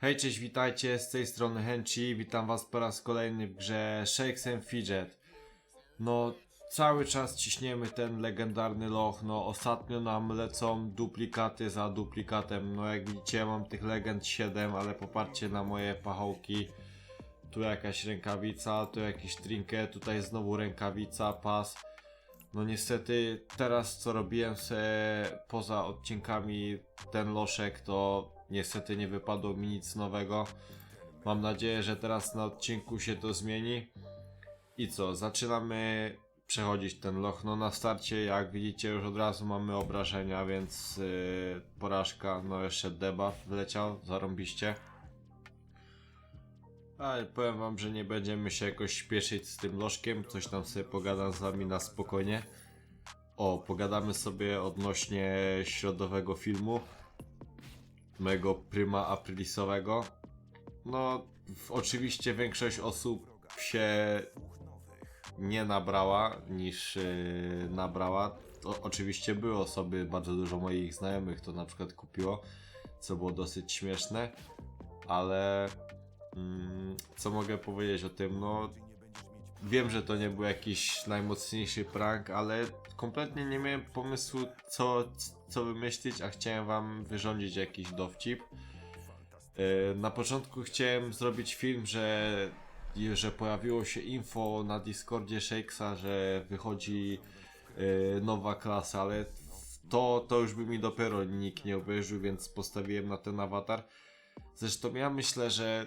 Hej, cześć, witajcie, z tej strony Henchi, witam was po raz kolejny w grze Shakes and Fidget. No, cały czas ciśniemy ten legendarny loch, no ostatnio nam lecą duplikaty za duplikatem, no jak widzicie mam tych legend 7, ale popatrzcie na moje pachołki. Tu jakaś rękawica, tu jakiś trinket, tutaj znowu rękawica, pas. No niestety teraz co robiłem se poza odcinkami ten loszek to niestety nie wypadło mi nic nowego. Mam nadzieję, że teraz na odcinku się to zmieni. I co, zaczynamy przechodzić ten loch. No na starcie jak widzicie już od razu mamy obrażenia, więc yy, porażka, no jeszcze debuff wleciał, zarąbiście. Ale powiem wam, że nie będziemy się jakoś śpieszyć z tym lożkiem, coś tam sobie pogadam z wami na spokojnie. O, pogadamy sobie odnośnie środowego filmu, mego prima aprilisowego. No, oczywiście większość osób się nie nabrała niż yy, nabrała. Oczywiście były osoby, bardzo dużo moich znajomych to na przykład kupiło, co było dosyć śmieszne, ale Mm, co mogę powiedzieć o tym? No, wiem, że to nie był jakiś najmocniejszy prank, ale kompletnie nie miałem pomysłu, co, co wymyślić, a chciałem wam wyrządzić jakiś dowcip. Yy, Na początku chciałem zrobić film, że, że pojawiło się info na Discordzie Shakesa, że wychodzi yy, nowa klasa, ale to, to już by mi dopiero nikt nie obejrzył, więc postawiłem na ten awatar. Zresztą ja myślę, że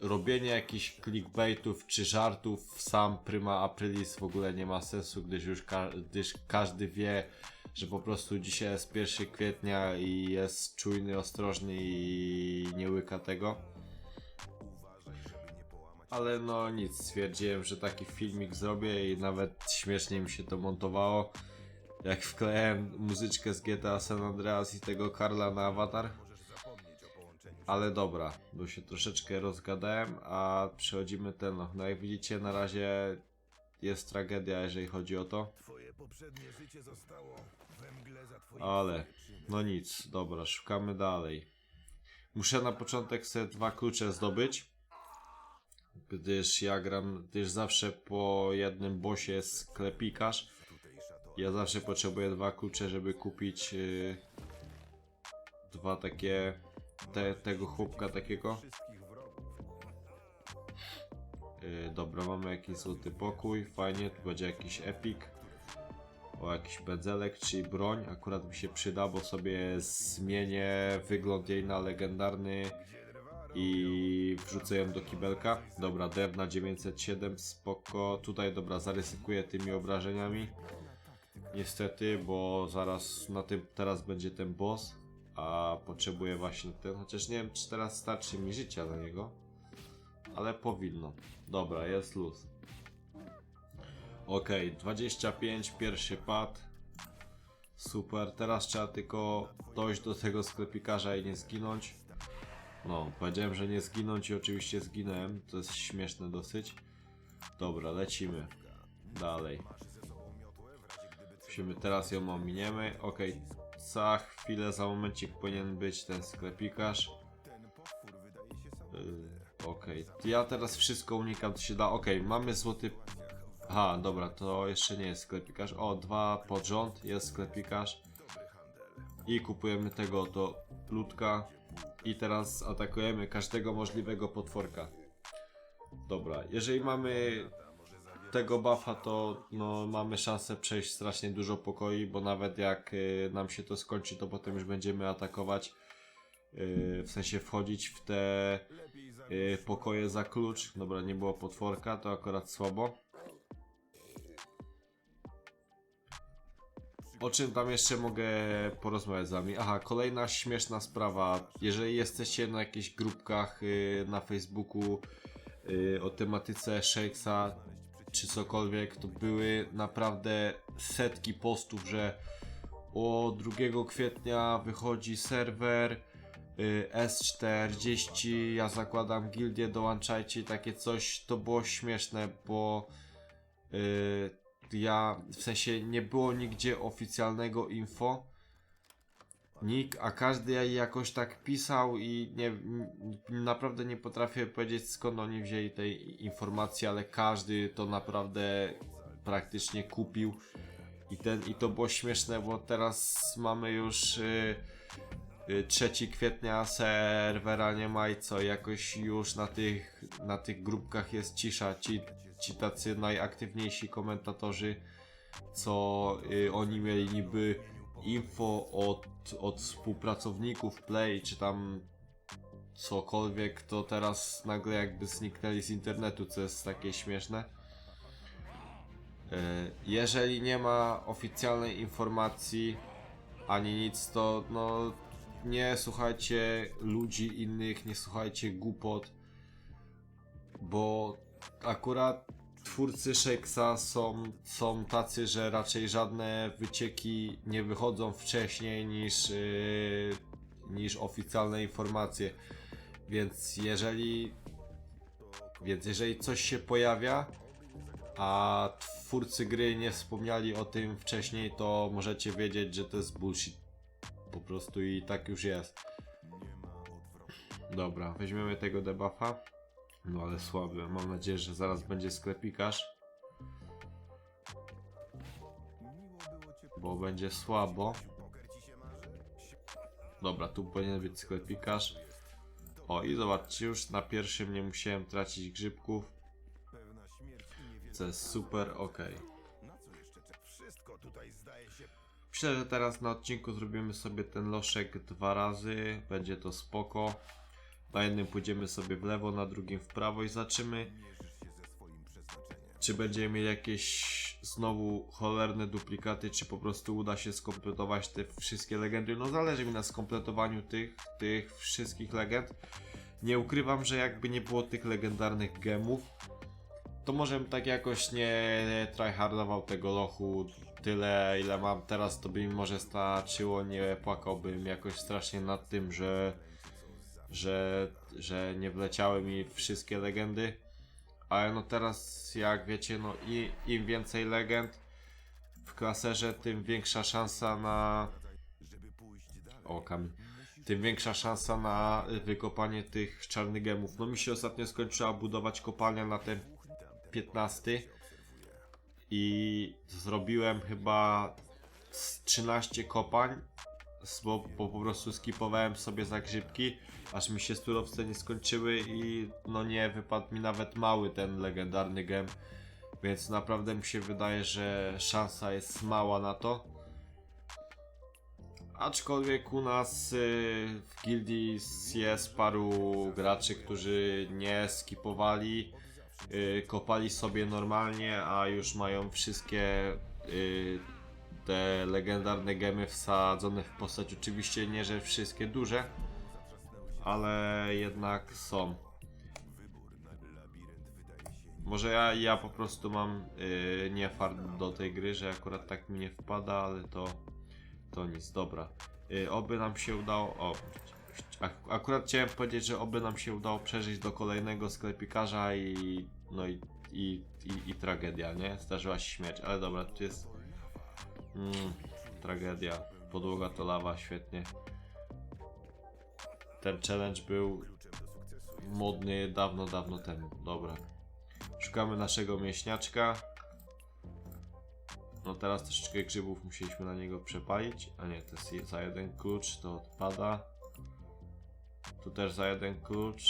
robienie jakichś clickbaitów czy żartów sam Prima Aprilis w ogóle nie ma sensu, gdyż już ka gdyż każdy wie, że po prostu dzisiaj jest 1 kwietnia i jest czujny, ostrożny i nie łyka tego. Ale no nic, stwierdziłem, że taki filmik zrobię i nawet śmiesznie mi się to montowało. Jak wklejałem muzyczkę z GTA San Andreas i tego Karla na awatar. Ale dobra, bo się troszeczkę rozgadałem, a przechodzimy ten, no, no jak widzicie na razie jest tragedia, jeżeli chodzi o to. Twoje poprzednie życie zostało we mgle za twoim Ale, no nic, dobra, szukamy dalej. Muszę na początek sobie dwa klucze zdobyć, gdyż ja gram, gdyż zawsze po jednym bosie jest sklepikarz. Ja zawsze potrzebuję dwa klucze, żeby kupić yy, dwa takie, te, tego chłopka takiego. Yy, dobra, mamy jakiś złoty pokój, fajnie, tu będzie jakiś epic. O, jakiś pędzelek, czyli broń, akurat mi się przyda, bo sobie zmienię wygląd jej na legendarny i wrzucę ją do kibelka. Dobra, drewna 907, spoko. Tutaj, dobra, zaryzykuję tymi obrażeniami. Niestety, bo zaraz na tym, teraz będzie ten boss, a potrzebuję właśnie ten, chociaż nie wiem, czy teraz starczy mi życia na niego. Ale powinno. Dobra, jest luz. Ok, 25, pierwszy pad. Super, teraz trzeba tylko dojść do tego sklepikarza i nie zginąć. No, powiedziałem, że nie zginąć i oczywiście zginąłem. To jest śmieszne dosyć. Dobra, lecimy. Dalej. Musimy teraz ją ominiemy. Ok, za chwilę, za momencik powinien być ten sklepikarz. Yy, Okej, ja teraz wszystko unikam, co się da. Okej, mamy złoty. Aha, dobra, to jeszcze nie jest sklepikarz. O, dwa pod rząd jest sklepikarz. I kupujemy tego oto ludka. I teraz atakujemy każdego możliwego potworka. Dobra, jeżeli mamy tego buffa, to no, mamy szansę przejść strasznie dużo pokoi, bo nawet jak y, nam się to skończy, to potem już będziemy atakować. y, w sensie wchodzić w te y, pokoje za klucz. Dobra, nie było potworka, to akurat słabo. O czym tam jeszcze mogę porozmawiać z wami? Aha, kolejna śmieszna sprawa. Jeżeli jesteście na jakichś grupkach y, na Facebooku y, o tematyce Shakesa czy cokolwiek, to były naprawdę setki postów, że o 2 kwietnia wychodzi serwer y, S40, ja zakładam gildię, dołączajcie takie coś. To było śmieszne, bo y, ja w sensie nie było nigdzie oficjalnego info, nick, a każdy jakoś tak pisał i nie, naprawdę nie potrafię powiedzieć skąd oni wzięli tej informacji, ale każdy to naprawdę praktycznie kupił. I, ten, I to było śmieszne, bo teraz mamy już y, y, 3 kwietnia, serwera nie ma i co, jakoś już na tych, na tych grupkach jest cisza. Ci, ci tacy najaktywniejsi komentatorzy, co y, oni mieli niby info od, od współpracowników Play, czy tam cokolwiek, to teraz nagle jakby zniknęli z internetu, co jest takie śmieszne. E, Jeżeli nie ma oficjalnej informacji ani nic, to no nie słuchajcie ludzi innych, nie słuchajcie głupot, bo akurat twórcy Shakesa są, są tacy, że raczej żadne wycieki nie wychodzą wcześniej niż, yy, niż oficjalne informacje. Więc jeżeli więc jeżeli coś się pojawia, a twórcy gry nie wspomniali o tym wcześniej, to możecie wiedzieć, że to jest bullshit. Po prostu i tak już jest. Dobra, weźmiemy tego debuffa. No ale słaby. Mam nadzieję, że zaraz będzie sklepikarz. Bo będzie słabo. Dobra, tu powinien być sklepikarz. O i zobaczcie, już na pierwszym nie musiałem tracić grzybków. Co jest super, ok. Myślę, że teraz na odcinku zrobimy sobie ten loszek dwa razy. Będzie to spoko. Na jednym pójdziemy sobie w lewo, na drugim w prawo i zobaczymy, czy będziemy mieli jakieś znowu cholerne duplikaty, czy po prostu uda się skompletować te wszystkie legendy. No zależy mi na skompletowaniu tych, tych wszystkich legend. Nie ukrywam, że jakby nie było tych legendarnych gemów, to może bym tak jakoś nie tryhardował tego lochu tyle ile mam teraz, to by mi może starczyło, nie płakałbym jakoś strasznie nad tym, że że, że nie wleciały mi wszystkie legendy. Ale no teraz, jak wiecie, no i, im więcej legend w klaserze, tym większa szansa na... O, kamień. Tym większa szansa na wykopanie tych czarnych gemów. No mi się ostatnio skończyła budować kopalnia na ten 15 i zrobiłem chyba z 13 kopań, bo, bo po prostu skipowałem sobie zagrzybki, aż mi się surowce nie skończyły i no nie wypadł mi nawet mały ten legendarny gem, więc naprawdę mi się wydaje, że szansa jest mała na to. Aczkolwiek u nas y, w gildii jest paru graczy, którzy nie skipowali, y, kopali sobie normalnie, a już mają wszystkie y, te legendarne gemy wsadzone w postać. Oczywiście nie, że wszystkie duże, ale jednak są. Może ja, ja po prostu mam y, nie fart do tej gry, że akurat tak mi nie wpada, ale to, to nic, dobra. Y, oby nam się udało. O, ak- akurat chciałem powiedzieć, że oby nam się udało przeżyć do kolejnego sklepikarza i. No i, i, i, i tragedia, nie? Zdarzyła się śmierć, ale dobra, tu jest. Mm, tragedia. Podłoga to lawa, świetnie. Ten challenge był modny dawno, dawno temu. Dobra. Szukamy naszego mięśniaczka. No teraz troszeczkę grzybów musieliśmy na niego przepalić. A nie, to jest je- za jeden klucz, to odpada. Tu też za jeden klucz.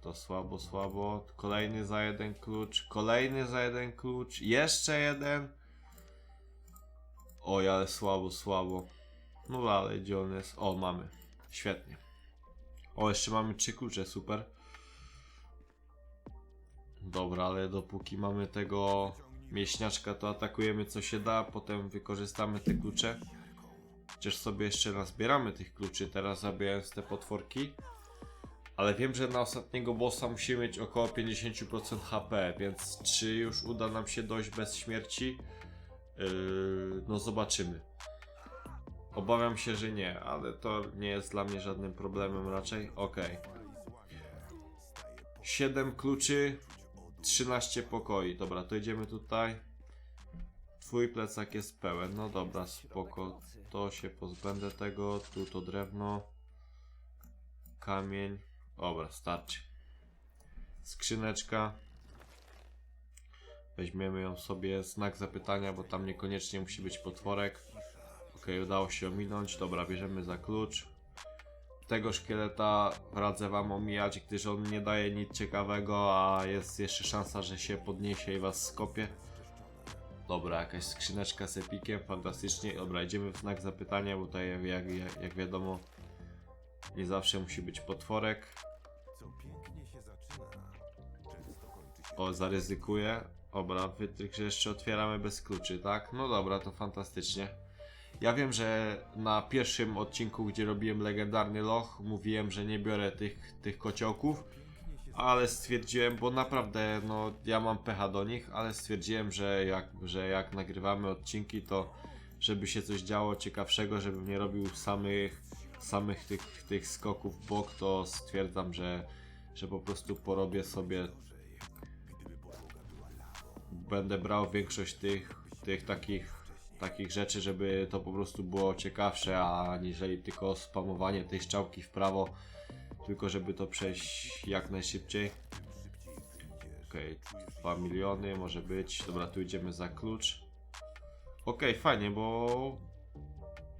To słabo, słabo. Kolejny za jeden klucz. Kolejny za jeden klucz. Jeszcze jeden. Oj, ale słabo, słabo. No ale gdzie on jest? O, mamy. Świetnie. O, jeszcze mamy trzy klucze, super. Dobra, ale dopóki mamy tego mięśniaczka, to atakujemy co się da, potem wykorzystamy te klucze. Chociaż sobie jeszcze nazbieramy tych kluczy, teraz zabijając te potworki. Ale wiem, że na ostatniego bossa musimy mieć około 50% HP, więc czy już uda nam się dojść bez śmierci? Yy, no zobaczymy. Obawiam się, że nie, ale to nie jest dla mnie żadnym problemem raczej. Ok. 7 kluczy, 13 pokoi. Dobra, to idziemy tutaj. Twój plecak jest pełen. No dobra, spoko. To się pozbędę tego. Tu to drewno. Kamień. Dobra, starczy. Skrzyneczka. Weźmiemy ją sobie. Znak zapytania, bo tam niekoniecznie musi być potworek. Ok, udało się ominąć. Dobra, bierzemy za klucz. Tego szkieleta radzę wam omijać, gdyż on nie daje nic ciekawego, a jest jeszcze szansa, że się podniesie i was skopie. Dobra, jakaś skrzyneczka z epikiem, fantastycznie. Dobra, idziemy w znak zapytania, bo tutaj jak, jak, jak wiadomo nie zawsze musi być potworek. Co pięknie się zaczyna, często kończy się O, zaryzykuję. Dobra, wytrych, że jeszcze otwieramy bez kluczy, tak? No dobra, to fantastycznie. Ja wiem, że na pierwszym odcinku, gdzie robiłem legendarny loch, mówiłem, że nie biorę tych, tych kociołków, ale stwierdziłem, bo naprawdę, no, ja mam pecha do nich, ale stwierdziłem, że jak, że jak nagrywamy odcinki, to żeby się coś działo ciekawszego, żebym nie robił samych, samych tych, tych skoków w bok, to stwierdzam, że, że po prostu porobię sobie będę brał większość tych, tych takich, takich rzeczy, żeby to po prostu było ciekawsze, aniżeli tylko spamowanie tej strzałki w prawo, tylko żeby to przejść jak najszybciej. Okej, 2 miliony może być. Dobra, tu idziemy za klucz. Okej, fajnie, bo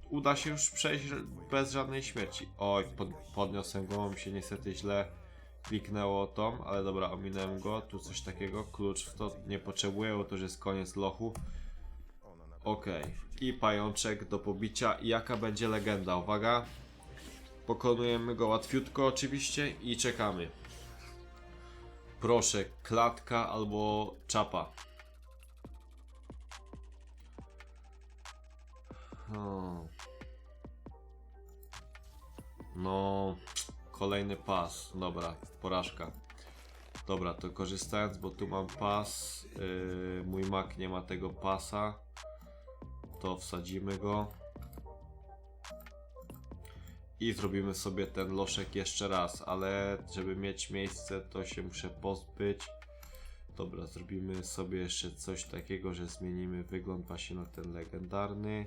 uda się już przejść bez żadnej śmierci. Oj, pod, podniosłem mi się niestety źle kliknęło tom, ale dobra, ominąłem go. Tu coś takiego, klucz w to nie potrzebuję, bo to już jest koniec lochu. Okej, i pajączek do pobicia. Jaka będzie legenda? Uwaga. Pokonujemy go łatwiutko oczywiście i czekamy. Proszę, klatka albo czapa. Hmm. No, kolejny pas. Dobra, porażka. Dobra, to korzystając, bo tu mam pas. Yy, mój Mac nie ma tego pasa. To wsadzimy go. I zrobimy sobie ten loszek jeszcze raz, ale żeby mieć miejsce, to się muszę pozbyć. Dobra, zrobimy sobie jeszcze coś takiego, że zmienimy wygląd właśnie na ten legendarny.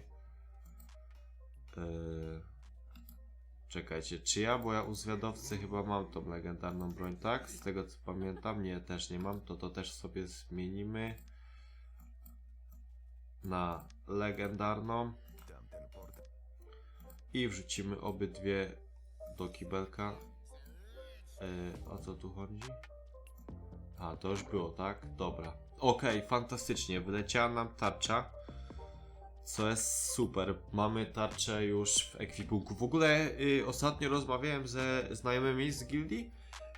Yy, Czekajcie, czy ja, bo ja u zwiadowcy chyba mam tą legendarną broń, tak? Z tego co pamiętam, nie, też nie mam, to to też sobie zmienimy na legendarną i wrzucimy obydwie do kibelka. Yy, o co tu chodzi? A, to już było, tak? Dobra. Okej, fantastycznie, wyleciała nam tarcza. Co jest super. Mamy tarczę już w ekwipunku. W ogóle y, ostatnio rozmawiałem ze znajomymi z gildii.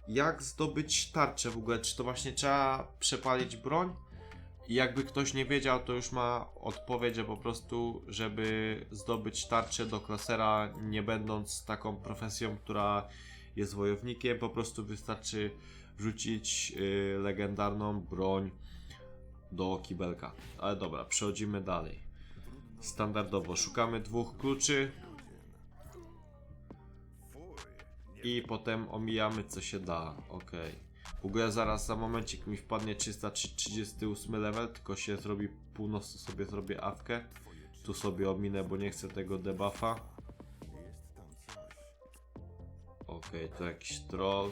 Jak zdobyć tarczę w ogóle? Czy to właśnie trzeba przepalić broń? I jakby ktoś nie wiedział, to już ma odpowiedź, że po prostu, żeby zdobyć tarczę do klasera, nie będąc taką profesją, która jest wojownikiem, po prostu wystarczy wrzucić y, legendarną broń do kibelka. Ale dobra, przechodzimy dalej. Standardowo szukamy dwóch kluczy i potem omijamy co się da. Ok. W ogóle zaraz za momencik mi wpadnie 338 level, tylko się zrobi północ, to sobie zrobię awkę. Tu sobie ominę, bo nie chcę tego debuffa. Ok, to jakiś troll.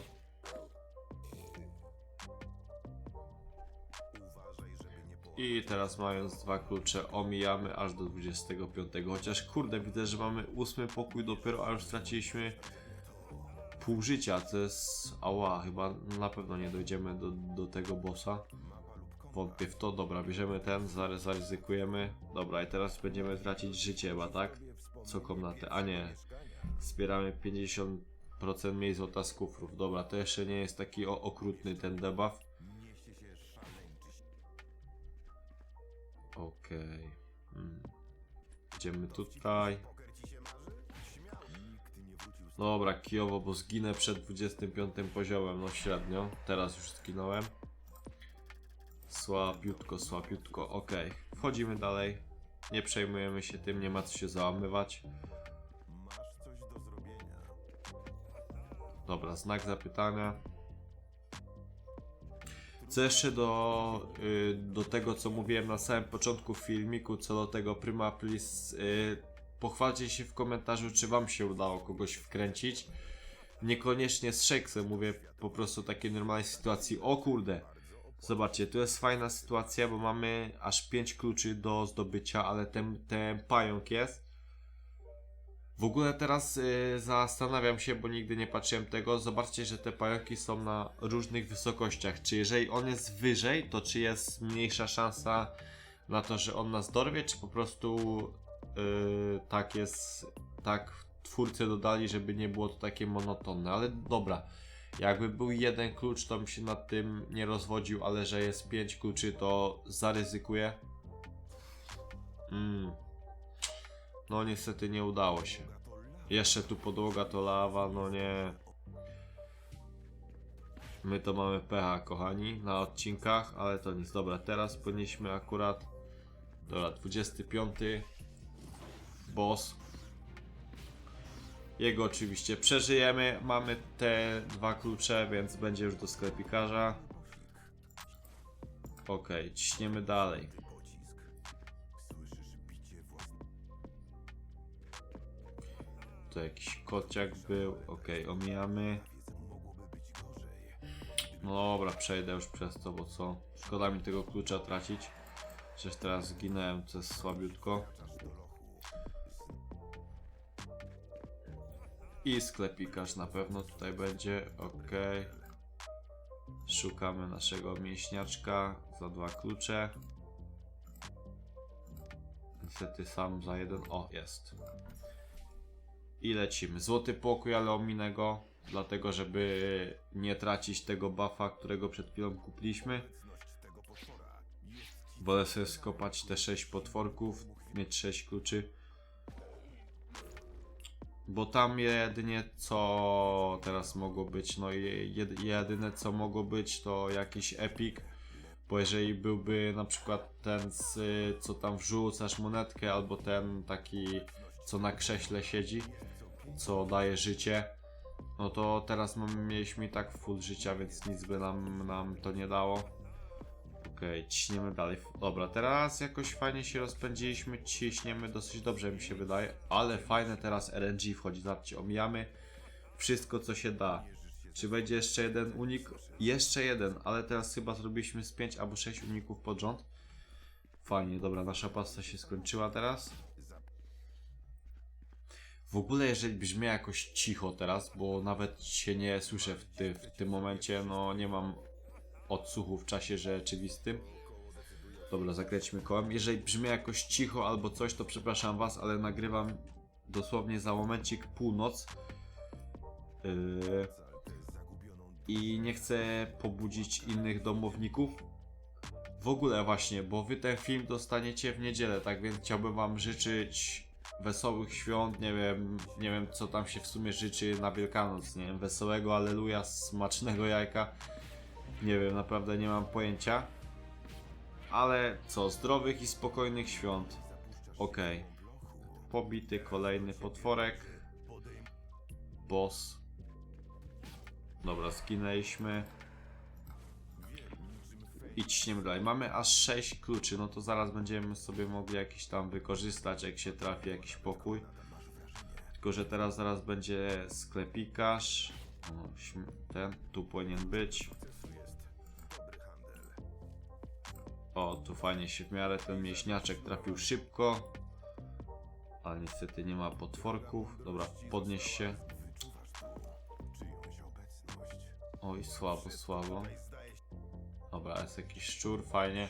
I teraz mając dwa klucze omijamy aż do 25. Chociaż kurde, widzę, że mamy ósmy pokój dopiero, a już straciliśmy pół życia. To jest... Ała, chyba na pewno nie dojdziemy do, do tego bossa. Wątpię w to. Dobra, bierzemy ten, zar- zaryzykujemy. Dobra, i teraz będziemy tracić życie chyba, tak? Co komnaty? A nie. Zbieramy 50% mniej złota z kufrów. Dobra, to jeszcze nie jest taki okrutny ten debuff. Okej. Hmm. Idziemy tutaj. Dobra, kijowo, bo zginę przed 25 poziomem, no średnio. Teraz już zginąłem. Słabiutko, słabiutko, okej. Wchodzimy dalej. Nie przejmujemy się tym, nie ma co się załamywać. Dobra, znak zapytania. Co jeszcze do, y, do tego, co mówiłem na samym początku filmiku, co do tego Prima Aprilis, y, pochwalcie się w komentarzu, czy wam się udało kogoś wkręcić. Niekoniecznie z Shakesem, mówię po prostu takiej normalnej sytuacji. O kurde! Zobaczcie, tu jest fajna sytuacja, bo mamy aż 5 kluczy do zdobycia, ale ten, ten pająk jest. W ogóle teraz y, zastanawiam się, bo nigdy nie patrzyłem tego. Zobaczcie, że te pająki są na różnych wysokościach. Czy jeżeli on jest wyżej, to czy jest mniejsza szansa na to, że on nas dorwie, czy po prostu y, tak jest, tak twórcy dodali, żeby nie było to takie monotonne. Ale dobra, jakby był jeden klucz, to bym się nad tym nie rozwodził, ale że jest pięć kluczy, to zaryzykuję. Mm. No niestety nie udało się. Jeszcze tu podłoga to lawa, no nie. My to mamy pecha, kochani, na odcinkach, ale to nic. Dobra, teraz powinniśmy akurat. Dobra, 25. Boss. Jego oczywiście przeżyjemy. Mamy te dwa klucze, więc będzie już do sklepikarza. Ok, ciśniemy dalej. To jakiś kociak był. Ok, omijamy. No dobra, przejdę już przez to, bo co? Szkoda mi tego klucza tracić. Przecież teraz zginąłem, co jest słabiutko. I sklepikarz na pewno tutaj będzie. Ok. Szukamy naszego mięśniaczka za dwa klucze. Niestety sam za jeden. O, jest. I lecimy. Złoty pokój, ale ominę go. Dlatego, żeby nie tracić tego buffa, którego przed chwilą kupiliśmy. Wolę sobie skopać te 6 potworków, mieć 6 kluczy. Bo tam jedynie co teraz mogło być, no jedyne co mogło być to jakiś epic. Bo jeżeli byłby na przykład ten, co tam wrzucasz monetkę, albo ten taki, co na krześle siedzi, co daje życie, no to teraz mamy, mieliśmy tak full życia, więc nic by nam, nam to nie dało. Okej, ciśniemy dalej. Dobra, teraz jakoś fajnie się rozpędziliśmy, ciśniemy dosyć dobrze mi się wydaje, ale fajne teraz RNG wchodzi, zobaczcie, omijamy wszystko co się da. Czy będzie jeszcze jeden unik? Jeszcze jeden, ale teraz chyba zrobiliśmy z 5 albo 6 uników pod rząd. Fajnie, dobra, nasza pasta się skończyła teraz. W ogóle jeżeli brzmi jakoś cicho teraz, bo nawet się nie słyszę w, ty, w tym momencie, no nie mam odsłuchu w czasie rzeczywistym. Dobra, zakręćmy kołem. Jeżeli brzmi jakoś cicho albo coś, to przepraszam Was, ale nagrywam dosłownie za momencik północ. Yy, I nie chcę pobudzić innych domowników. W ogóle właśnie, bo Wy ten film dostaniecie w niedzielę, tak więc chciałbym Wam życzyć wesołych świąt, nie wiem, nie wiem co tam się w sumie życzy na Wielkanoc, nie wiem, wesołego aleluja, smacznego jajka. Nie wiem, naprawdę nie mam pojęcia. Ale co, zdrowych i spokojnych świąt. Okej. Pobity kolejny potworek. Boss. Dobra, zginęliśmy. I ciśniemy dalej. Mamy aż 6 kluczy, no to zaraz będziemy sobie mogli jakiś tam wykorzystać, jak się trafi jakiś pokój. Tylko, że teraz zaraz będzie sklepikarz. O, śm- ten tu powinien być. O, tu fajnie się w miarę ten mięśniaczek trafił szybko. Ale niestety nie ma potworków. Dobra, podnieś się. Oj, słabo, słabo. Dobra, jest jakiś szczur, fajnie.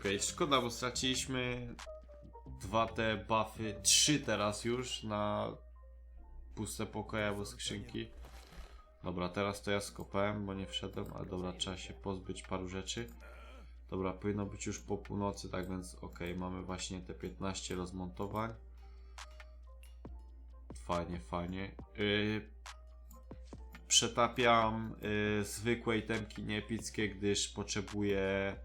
Okej, szkoda, bo straciliśmy dwa te buffy, trzy teraz już na puste pokoje albo skrzynki. Dobra, teraz to ja skopałem, bo nie wszedłem, ale dobra, trzeba się pozbyć paru rzeczy. Dobra, powinno być już po północy, tak więc ok, mamy właśnie te 15 rozmontowań. Fajnie, fajnie. Yy, przetapiam yy, zwykłe itemki nieepickie, gdyż potrzebuję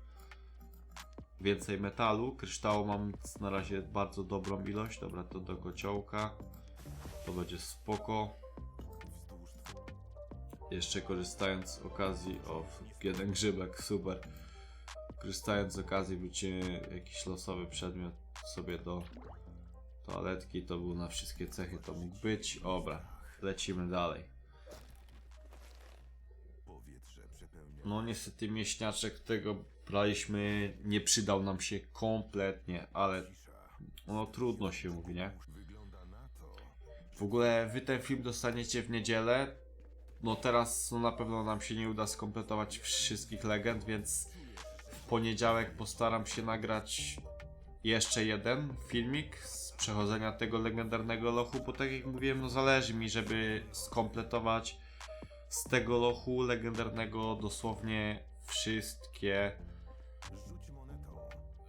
więcej metalu. Kryształu mam na razie bardzo dobrą ilość. Dobra, to do kociołka. To będzie spoko. Jeszcze korzystając z okazji, o, jeden grzybek, super. Korzystając z okazji wrócimy jakiś losowy przedmiot sobie do toaletki, to był na wszystkie cechy, to mógł być. Dobra, lecimy dalej. No niestety mieśniaczek tego braliśmy, nie przydał nam się kompletnie, ale no trudno się mówi, nie? Wygląda na to, W ogóle wy ten film dostaniecie w niedzielę. No teraz no, na pewno nam się nie uda skompletować wszystkich legend, więc w poniedziałek postaram się nagrać jeszcze jeden filmik z przechodzenia tego legendarnego lochu, bo tak jak mówiłem, no zależy mi, żeby skompletować z tego lochu legendarnego dosłownie wszystkie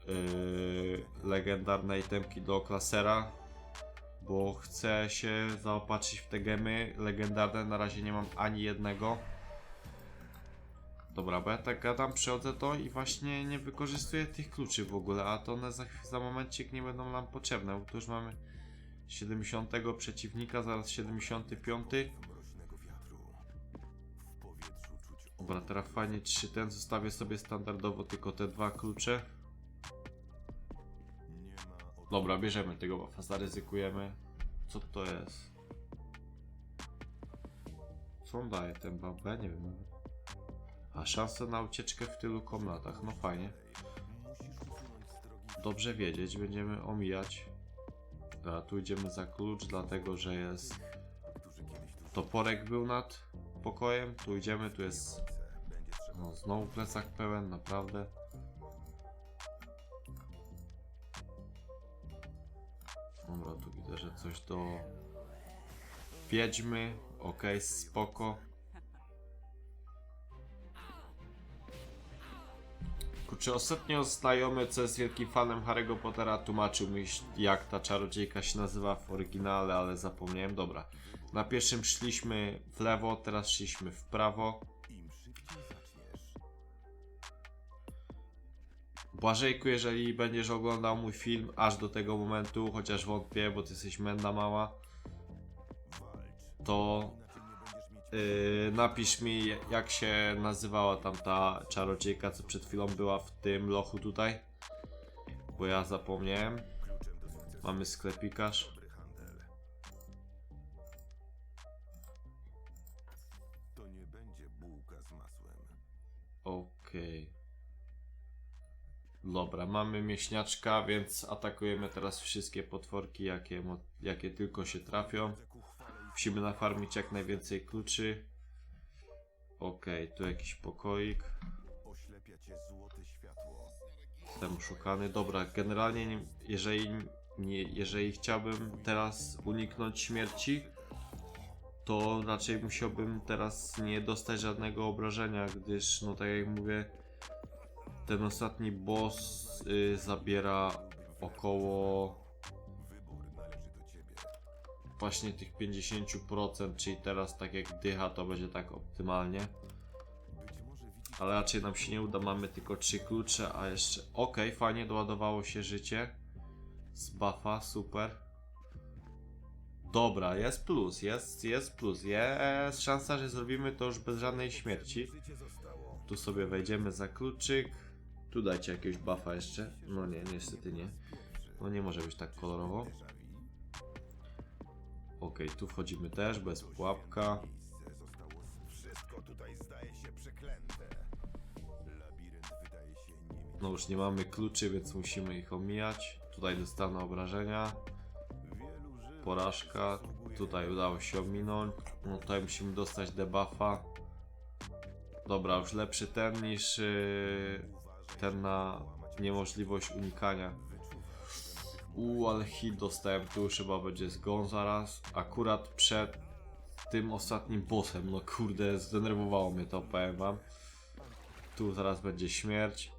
yy, legendarne itemki do klasera, bo chcę się zaopatrzyć w te gemy legendarne. Na razie nie mam ani jednego. Dobra, bo ja tak gadam, przechodzę to i właśnie nie wykorzystuję tych kluczy w ogóle, a to one za, za momencik nie będą nam potrzebne, bo tu już mamy 70 przeciwnika, zaraz 75. Mroźnego wiatru. W powietrzu czuć Dobra, teraz fajnie 3 ten, zostawię sobie standardowo tylko te dwa klucze. Dobra, bierzemy tego buffa, zaryzykujemy. Co to jest? Co on daje ten buff? Ja nie wiem nawet. A szansa na ucieczkę w tylu komnatach, no fajnie. Dobrze wiedzieć, będziemy omijać. Dobra, tu idziemy za klucz, dlatego że jest toporek był nad pokojem. Tu idziemy, tu jest no, znowu plecak pełen, naprawdę. Dobra, tu widzę, że coś do wiedźmy. Okej, spoko. Kurczę, ostatnio znajomy, co jest wielkim fanem Harry'ego Pottera, tłumaczył mi, jak ta czarodziejka się nazywa w oryginale, ale zapomniałem. Dobra. Na pierwszym szliśmy w lewo, teraz szliśmy w prawo. Błażejku, jeżeli będziesz oglądał mój film aż do tego momentu, chociaż wątpię, bo ty jesteś menda mała, to yy, napisz mi jak się nazywała tam ta czarodziejka, co przed chwilą była w tym lochu tutaj. Bo ja zapomniałem. Mamy sklepikarz. Okej. Dobra, mamy mieśniaczka, więc atakujemy teraz wszystkie potworki, jakie, jakie tylko się trafią. Że ku chwale i Musimy nafarmić jak najwięcej kluczy. Okej, tu jakiś pokoik. Jestem szukany. Dobra, generalnie nie, jeżeli, nie, jeżeli chciałbym teraz uniknąć śmierci, to raczej musiałbym teraz nie dostać żadnego obrażenia, gdyż, no tak jak mówię, ten ostatni boss y, zabiera około właśnie tych 50%, czyli teraz tak jak dycha to będzie tak optymalnie. Ale raczej nam się nie uda, mamy tylko trzy klucze, a jeszcze... Okej, fajnie, doładowało się życie. Z buffa, super. Dobra, jest plus, jest, jest plus. Jest szansa, że zrobimy to już bez żadnej śmierci. Tu sobie wejdziemy za kluczyk. Tu dajcie jakiegoś buffa jeszcze. No nie, niestety nie. No nie może być tak kolorowo. Okej, tu wchodzimy też, bez pułapka. No już nie mamy kluczy, więc musimy ich omijać. Tutaj dostanę obrażenia. Porażka. Tutaj udało się ominąć. No tutaj musimy dostać debuffa. Dobra, już lepszy ten niż yy, ten na niemożliwość unikania. Uuu, ale hit dostałem tu, już chyba będzie zgon zaraz. Akurat przed tym ostatnim bossem, no kurde, zdenerwowało mnie to, powiem wam. Tu zaraz będzie śmierć.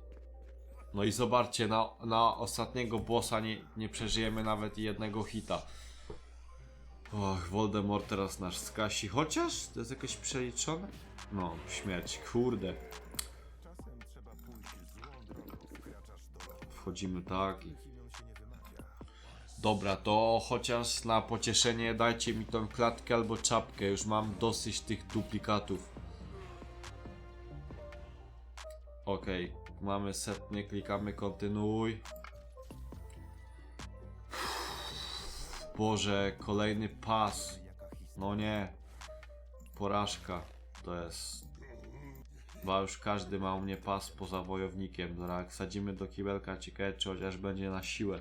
No i zobaczcie, na, na ostatniego bossa nie, nie przeżyjemy nawet jednego hita. Och, Voldemort teraz nasz skasi, chociaż to jest jakoś przeliczone? No, śmierć, kurde. Wchodzimy tak i Dobra, to chociaż na pocieszenie dajcie mi tą klatkę albo czapkę. Już mam dosyć tych duplikatów. Okej, mamy setnie, klikamy kontynuuj. Boże, kolejny pas. No nie. Porażka. To jest. Chyba już każdy ma u mnie pas poza wojownikiem. Jak sadzimy do kibelka, ciekawe czy chociaż będzie na siłę.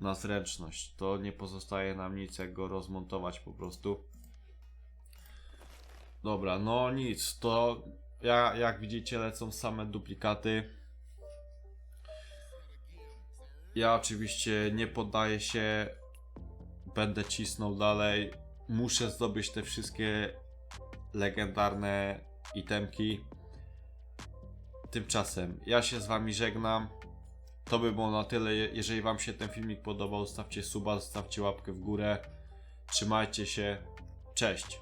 Na zręczność. To nie pozostaje nam nic jak go rozmontować po prostu. Dobra, no nic, to ja, jak widzicie lecą same duplikaty. Ja oczywiście nie poddaję się, będę cisnął dalej. Muszę zdobyć te wszystkie legendarne itemki. Tymczasem ja się z wami żegnam. To by było na tyle. Je- Jeżeli wam się ten filmik podobał, zostawcie suba, zostawcie łapkę w górę. Trzymajcie się. Cześć.